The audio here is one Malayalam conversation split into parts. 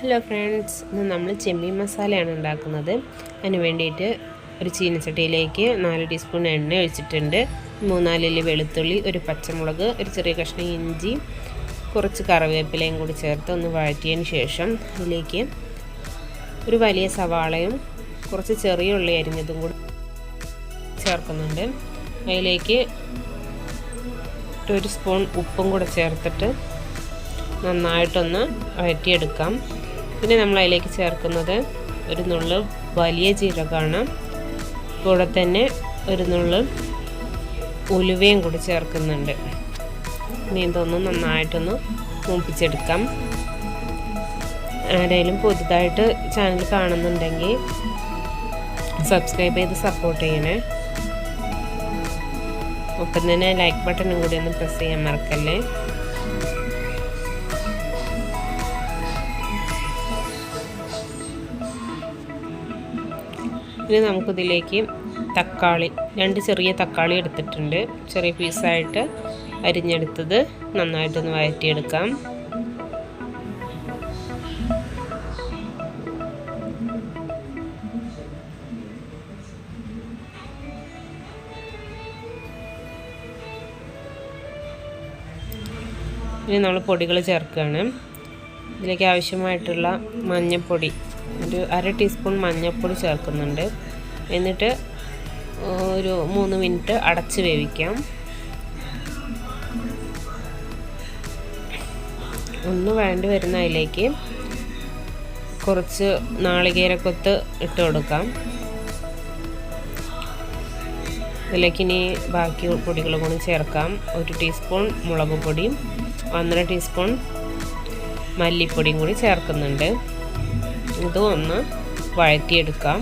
ഹലോ ഫ്രണ്ട്സ് ഇന്ന് നമ്മൾ ചെമ്മീൻ മസാലയാണ് ഉണ്ടാക്കുന്നത്. അതിന് വേണ്ടിയിട്ട് ഒരു ചീനച്ചട്ടിയിലേക്ക് നാല് ടീസ്പൂൺ എണ്ണ ഒഴിച്ചിട്ടുണ്ട്. മൂന്നാലിൽ വെളുത്തുള്ളി ഒരു പച്ചമുളക് ഒരു ചെറിയ കഷ്ണം ഇഞ്ചി കുറച്ച് കറിവേപ്പിലയും കൂടി ചേർത്ത് ഒന്ന് വഴറ്റിയതിന് ശേഷം അതിലേക്ക് ഒരു വലിയ സവാളയും കുറച്ച് ചെറിയ ഉള്ളി അരിഞ്ഞതും കൂടി ചേർക്കുന്നുണ്ട്. അതിലേക്ക് ഒരു സ്പൂൺ ഉപ്പും കൂടെ ചേർത്തിട്ട് നന്നായിട്ടൊന്ന് വഴറ്റിയെടുക്കാം. പിന്നെ നമ്മൾ അതിലേക്ക് ചേർക്കുന്നത് ഒരു നുള്ള് വലിയ ജീരകമാണ്. കൂടെ തന്നെ ഒരു നുള്ള് ഉലുവയും കൂടി ചേർക്കുന്നുണ്ട്. ഇനി ഇതൊന്ന് നന്നായിട്ടൊന്ന് മൂപ്പിച്ചെടുക്കാം. ആരെങ്കിലും പുതുതായിട്ട് ചാനൽ കാണുന്നുണ്ടെങ്കിൽ സബ്സ്ക്രൈബ് ചെയ്ത് സപ്പോർട്ട് ചെയ്യണേ. ഒപ്പം തന്നെ ലൈക്ക് ബട്ടണും കൂടി ഒന്ന് പ്രസ് ചെയ്യാൻ മറക്കല്ലേ? ഇനി നമുക്കിതിലേക്ക് തക്കാളി രണ്ട് ചെറിയ തക്കാളി എടുത്തിട്ടുണ്ട്. ചെറിയ പീസായിട്ട് അരിഞ്ഞെടുത്തത് നന്നായിട്ടൊന്ന് വഴറ്റിയെടുക്കാം. ഇനി നമ്മൾ പൊടികൾ ചേർക്കുകയാണ്. ഇതിലേക്ക് ആവശ്യമായിട്ടുള്ള മഞ്ഞൾപ്പൊടി ഒരു അര ടീസ്പൂൺ മഞ്ഞൾപ്പൊടി ചേർക്കുന്നുണ്ട്. എന്നിട്ട് ഒരു മൂന്ന് മിനിറ്റ് അടച്ച് വേവിക്കാം. ഒന്ന് വേണ്ടി വരുന്ന അതിലേക്ക് കുറച്ച് നാളികേരക്കൊത്ത് ഇട്ട് കൊടുക്കാം. ഇതിലേക്ക് ഇനി ബാക്കി പൊടികൾ കൂടി ചേർക്കാം. ഒരു ടീസ്പൂൺ മുളക് പൊടിയും ഒന്നര ടീസ്പൂൺ മല്ലിപ്പൊടിയും കൂടി ചേർക്കുന്നുണ്ട്. ഇതും ഒന്ന് വഴറ്റിയെടുക്കാം.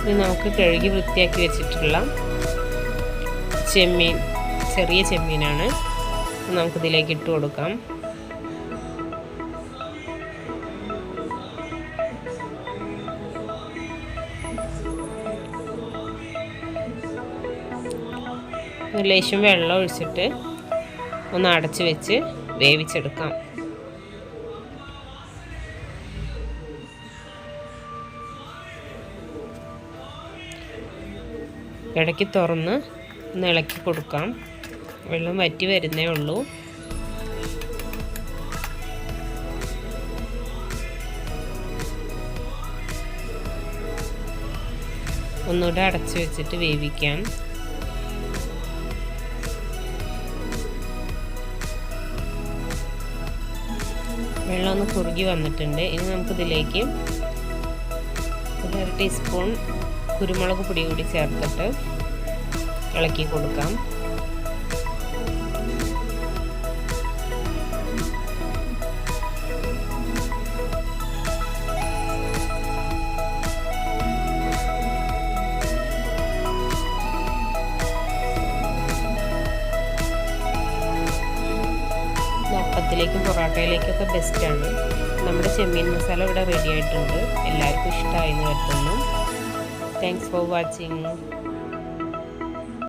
ഇത് നമുക്ക് കഴുകി വൃത്തിയാക്കി വെച്ചിട്ടുള്ള ചെമ്മീൻ ചെറിയ ചെമ്മീനാണ്. നമുക്കിതിലേക്ക് ഇട്ട് കൊടുക്കാം. ലേശം വെള്ളം ഒഴിച്ചിട്ട് ഒന്ന് അടച്ച് വെച്ച് വേവിച്ചെടുക്കാം. ഇടയ്ക്ക് തുറന്ന് ഒന്ന് ഇളക്കി കൊടുക്കാം. വെള്ളം വറ്റി വരുന്നേ ഉള്ളൂ. ഒന്നുകൂടെ അടച്ചു വെച്ചിട്ട് വേവിക്കാം. വെള്ളം ഒന്ന് കുറുകി വന്നിട്ടുണ്ട്. ഇനി നമുക്കിതിലേക്ക് ഒരു ടീസ്പൂൺ കുരുമുളക് പൊടി കൂടി ചേർത്തിട്ട് ഇളക്കി കൊടുക്കാം. അപ്പത്തിലേക്കും പൊറോട്ടയിലേക്കൊക്കെ ബെസ്റ്റാണ് നമ്മുടെ ചെമ്മീൻ മസാല ഇവിടെ റെഡി ആയിട്ടുണ്ട്. എല്ലാവർക്കും ഇഷ്ടമായി എന്ന് കരുതുന്നു. Thanks for watching